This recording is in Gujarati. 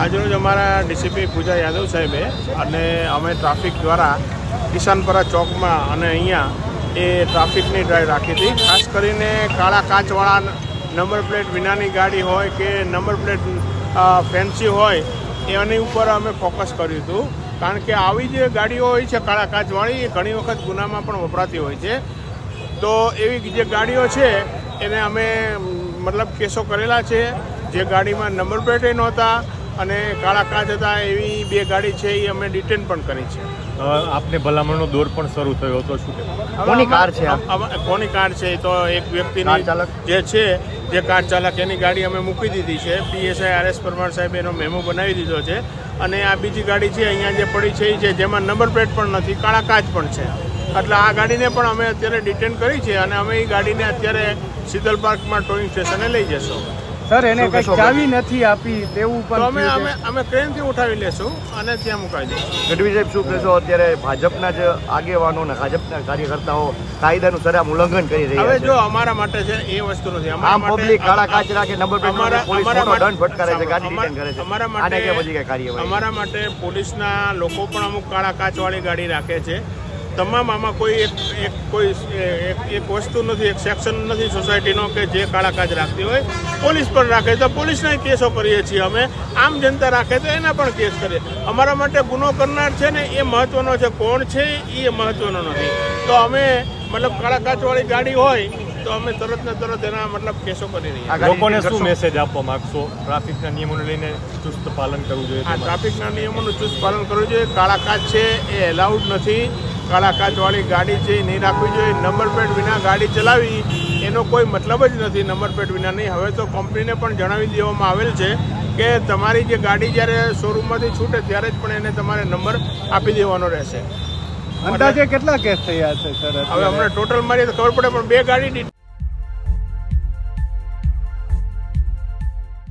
આજરોજ અમારા ડીસીપી પૂજા યાદવ સાહેબે અને અમે ટ્રાફિક દ્વારા કિસાનપરા ચોકમાં અને અહીંયા એ ટ્રાફિકની ડ્રાઈવ રાખી હતી. ખાસ કરીને કાળા કાચવાળા નંબર પ્લેટ વિનાની ગાડી હોય કે નંબર પ્લેટ ફેન્સી હોય, એની ઉપર અમે ફોકસ કર્યું હતું. કારણ કે આવી જે ગાડીઓ હોય છે કાળા કાચવાળી, એ ઘણી વખત ગુનામાં પણ વપરાતી હોય છે. તો એવી જે ગાડીઓ છે, એને અમે મતલબ કેસો કરેલા છે. જે ગાડીમાં નંબર પ્લેટે નહોતા અને કાળા કાચ હતા એવી બે ગાડી છે એ અમે ડિટેન પણ કરી છે. આપને ભલામણનો દોર પણ શરૂ થયો હતો શું કોની કાર છે કોની કાર છે એ તો એક વ્યક્તિની ચાલક? જે છે જે કાર ચાલક એની ગાડી અમે મૂકી દીધી છે. પીએસઆઈ આર એસ પરમાર સાહેબ એનો મેમો બનાવી દીધો છે. અને આ બીજી ગાડી છે અહીંયા જે પડી છે એ છે જેમાં નંબર પ્લેટ પણ નથી કાળા કાચ પણ છે. એટલે આ ગાડીને પણ અમે અત્યારે ડિટેન કરી છે અને અમે એ ગાડીને અત્યારે શીતલ પાર્કમાં ટોઈંગ સ્ટેશને લઈ જશું. સર એને કઈ ચાવી નથી આપી તેવું પણ અમે અમે અમે ટ્રેનથી ઉઠાવી લેશું અને ત્યાં મુકાઈ દઈશું ગઢવી સાહેબ શું કહેશો? અત્યારે ભાજપના જ આગેવાનો અને ભાજપના કાર્યકર્તાઓ કાયદાનું સરામ ઉલ્લંઘન કરી હવે જો અમારા માટે છે એ વસ્તુ નથી. અમારા આમ માટે- પબ્લિક કાળા કાચ રાખે નંબર પ્લેટ અમારા- પોલીસ મોટો દંડ ફટકારે છે ગાડી રિટર્ન કરે છે. અમારા માટે હજી કઈ કાર્યવાહી? અમારા માટે પોલીસના લોકો પણ અમુક કાળા કાચવાળી ગાડી રાખે છે. તમામ આમાં કોઈ એક એક કોઈ એક એક વસ્તુ નથી એક સેક્શન નથી સોસાયટીનો કે જે કાળા કાચ રાખતી હોય. પોલીસ પણ રાખે તો પોલીસના કેસો કરીએ છીએ અમે. આમ જનતા રાખે તો એના પણ કેસ કરીએ. અમારા માટે ગુનો કરનાર છે ને એ મહત્વનો છે. કોણ છે એ મહત્વનો નથી. તો અમે મતલબ કાળા કાચવાળી ગાડી હોય તો અમે તરત ને તરત એના મતલબ કેસો કરી રહ્યા લોકોને શું મેસેજ આપવા માંગશો? ટ્રાફિકના નિયમોને લઈને ચુસ્ત પાલન કરવું જોઈએ આ ટ્રાફિકના નિયમોનું ચુસ્ત પાલન કરવું જોઈએ. કાળા કાચ છે એ એલાઉડ નથી. કાળા કાચવાળી ગાડી છે એ નહીં રાખવી જોઈએ. નંબર પ્લેટ વિના ગાડી ચલાવી એનો કોઈ મતલબ જ નથી નંબર પ્લેટ વિના. નહીં હવે તો કંપનીને પણ જણાવી દેવામાં આવેલ છે કે તમારી જે ગાડી જ્યારે શોરૂમમાંથી છૂટે ત્યારે જ પણ એને તમારે નંબર આપી દેવાનો રહેશે. અંદાજે કેટલા કેસ થયા છે સર? હવે અમને ટોટલ મારી તો ખબર પડે પણ બે ગાડી